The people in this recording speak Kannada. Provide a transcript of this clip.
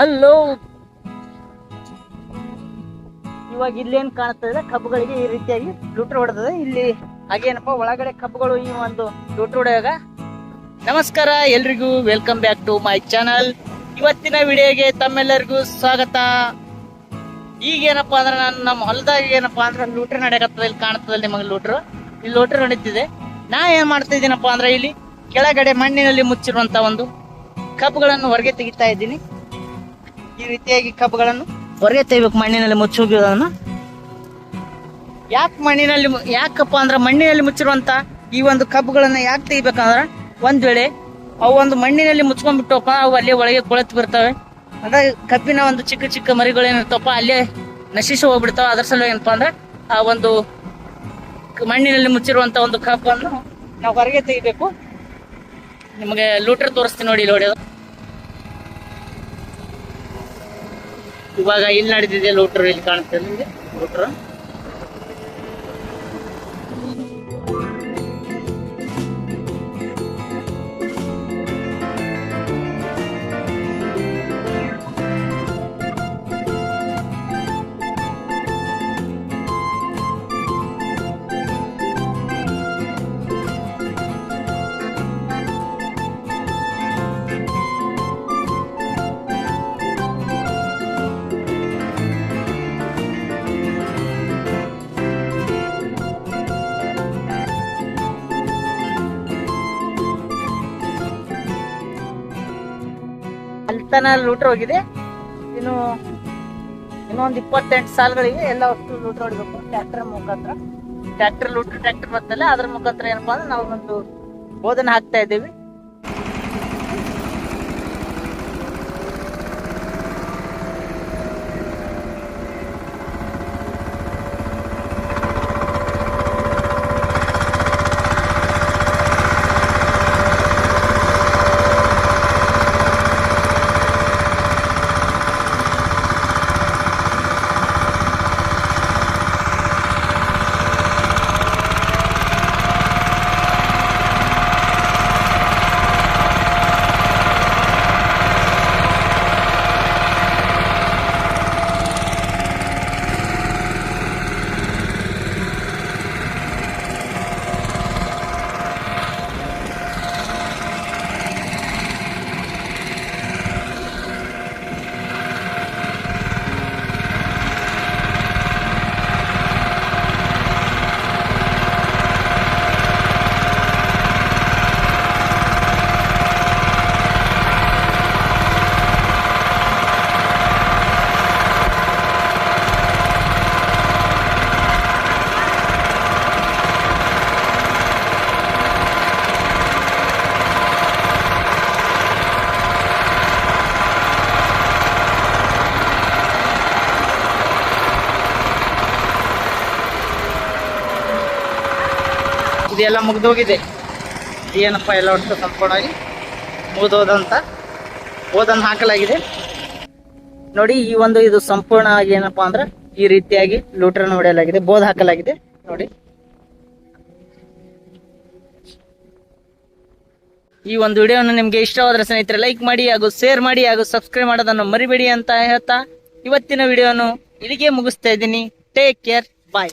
ಹಲೋ ಇವಾಗ ಇಲ್ಲೇನ್ ಕಾಣ್ತದೆ, ಕಬ್ಬುಗಳಿಗೆ ಈ ರೀತಿಯಾಗಿ ಲೂಟ್ರ್ ಹೊಡೆದದೆ. ಇಲ್ಲಿ ಹಾಗೇನಪ್ಪ, ಒಳಗಡೆ ಕಬ್ಬುಗಳು ಈ ಒಂದು ಲೂಟ್ರ್ ಹೊಡೆಯುವಾಗ ನಮಸ್ಕಾರ, ಎಲ್ರಿಗೂ welcome back to my channel ಇವತ್ತಿನ ವಿಡಿಯೋಗೆ ತಮ್ಮೆಲ್ಲರಿಗೂ ಸ್ವಾಗತ. ಈಗೇನಪ್ಪ ಅಂದ್ರೆ ನಾನು ನಮ್ಮ ಹೊಲದಾಗ ಏನಪ್ಪಾ ಅಂದ್ರೆ ಲೂಟ್ರ್ ನಡೆಯಕತ್ತದ, ಇಲ್ಲಿ ಕಾಣ್ತದೆ ನಿಮಗೆ ಲೂಟ್ರ್. ಇಲ್ಲಿ ಲೂಟ್ರ್ ನಡೀತಿದೆ. ನಾ ಏನ್ ಮಾಡ್ತಾ ಇದ್ದೀನಪ್ಪ ಅಂದ್ರೆ ಇಲ್ಲಿ ಕೆಳಗಡೆ ಮಣ್ಣಿನಲ್ಲಿ ಮುಚ್ಚಿರುವಂತ ಒಂದು ಕಬ್ಬುಗಳನ್ನು ಹೊರಗೆ ತೆಗಿತಾ ಇದ್ದೀನಿ. ಈ ರೀತಿಯಾಗಿ ಕಬ್ಬುಗಳನ್ನು ಹೊರಗೆ ತೆಗಿಬೇಕು ಮಣ್ಣಿನಲ್ಲಿ ಮುಚ್ಚೋಗಿರೋದನ್ನು ಯಾಕೆ ಮಣ್ಣಿನಲ್ಲಿ ಯಾಕಪ್ಪ ಅಂದ್ರೆ ಮಣ್ಣಿನಲ್ಲಿ ಮುಚ್ಚಿರುವಂತ ಈ ಒಂದು ಕಬ್ಬುಗಳನ್ನ ಯಾಕೆ ತೆಗಿಬೇಕಂದ್ರ ಒಂದ್ ವೇಳೆ ಅವು ಒಂದು ಮಣ್ಣಿನಲ್ಲಿ ಮುಚ್ಕೊಂಡ್ಬಿಟ್ಟಪ್ಪ ಅವು ಅಲ್ಲೇ ಒಳಗೆ ಕೊಳತು ಬರ್ತವೆ. ಅಂದ್ರೆ ಕಬ್ಬಿನ ಒಂದು ಚಿಕ್ಕ ಚಿಕ್ಕ ಮರಿಗಳೇನಿರ್ತಾವಪ್ಪ ಅಲ್ಲೇ ನಶಿಸಿ ಹೋಗ್ಬಿಡ್ತಾವ. ಅದ್ರ ಸಲುವಾಗಿ ಏನಪ್ಪ ಅಂದ್ರೆ ಆ ಒಂದು ಮಣ್ಣಿನಲ್ಲಿ ಮುಚ್ಚಿರುವಂತ ಒಂದು ಕಬ್ಬನ್ನು ನಾವು ಹೊರಗೆ ತೆಗಿಬೇಕು. ನಿಮಗೆ ಲೂಟರ್ ತೋರಿಸ್ತೀನಿ ನೋಡಿ ಇಲ್ಲಿ ಇವಾಗ ಇಲ್ಲಿ ನಡೆದಿದೆ ಲೋಟ್ರ್ ಇಲ್ಲಿ ಕಾಣುತ್ತೆ ನಿಮಗೆ? ಲೂಟರ್? ತನ ಲೂಟ್ರ್ ಹೋಗಿದೆ. ಇನ್ನು ಇನ್ನೊಂದು ಇಪ್ಪತ್ತೆಂಟು ಸಾಲುಗಳಿಗೆ ಎಲ್ಲ ಅಷ್ಟು ಲೂಟ್ರ್ ಹೊಡಿಬೇಕು. ಟ್ರ್ಯಾಕ್ಟರ್ ಮುಖಾಂತರ. ಟ್ರ್ಯಾಕ್ಟರ್ ಲೂಟ್ರ್, ಟ್ರ್ಯಾಕ್ಟರ್ ಬರ್ತಲ್ಲ ಅದ್ರ ಮುಖಾಂತರ ಏನಪ್ಪಾ ಅಂದ್ರೆ ನಾವು ಒಂದು ಬೋಧನೆ ಹಾಕ್ತಾ ಇದ್ದೀವಿ. ಇದೆಲ್ಲ ಮುಗಿದೋಗಿದೆ. ಏನಪ್ಪ ಎಲ್ಲ ಒಟ್ಟು ಸಂಪೂರ್ಣವಾಗಿ? ಮುಗಿದೋದಂತ ಓದನ್ನು ಹಾಕಲಾಗಿದೆ. ನೋಡಿ, ಈ ಒಂದು ಇದು ಸಂಪೂರ್ಣವಾಗಿ ಏನಪ್ಪಾ ಅಂದ್ರೆ ಈ ರೀತಿಯಾಗಿ ಲೂಟ್ರನ್ನು ಹೊಡೆಯಲಾಗಿದೆ, ಬೋಧ ಹಾಕಲಾಗಿದೆ. ನೋಡಿ. ಈ ಒಂದು ವಿಡಿಯೋನ ನಿಮಗೆ ಇಷ್ಟವಾದ್ರೆ ಸ್ನೇಹಿತರೆ, ಲೈಕ್ ಮಾಡಿ ಹಾಗೂ ಶೇರ್ ಮಾಡಿ ಹಾಗೂ ಸಬ್ಸ್ಕ್ರೈಬ್ ಮಾಡೋದನ್ನು ಮರಿಬೇಡಿ ಅಂತ ಹೇಳ್ತಾ ಇವತ್ತಿನ ವಿಡಿಯೋನು ಇಲ್ಲಿಗೆ ಮುಗಿಸ್ತಾ ಇದ್ದೀನಿ. Take care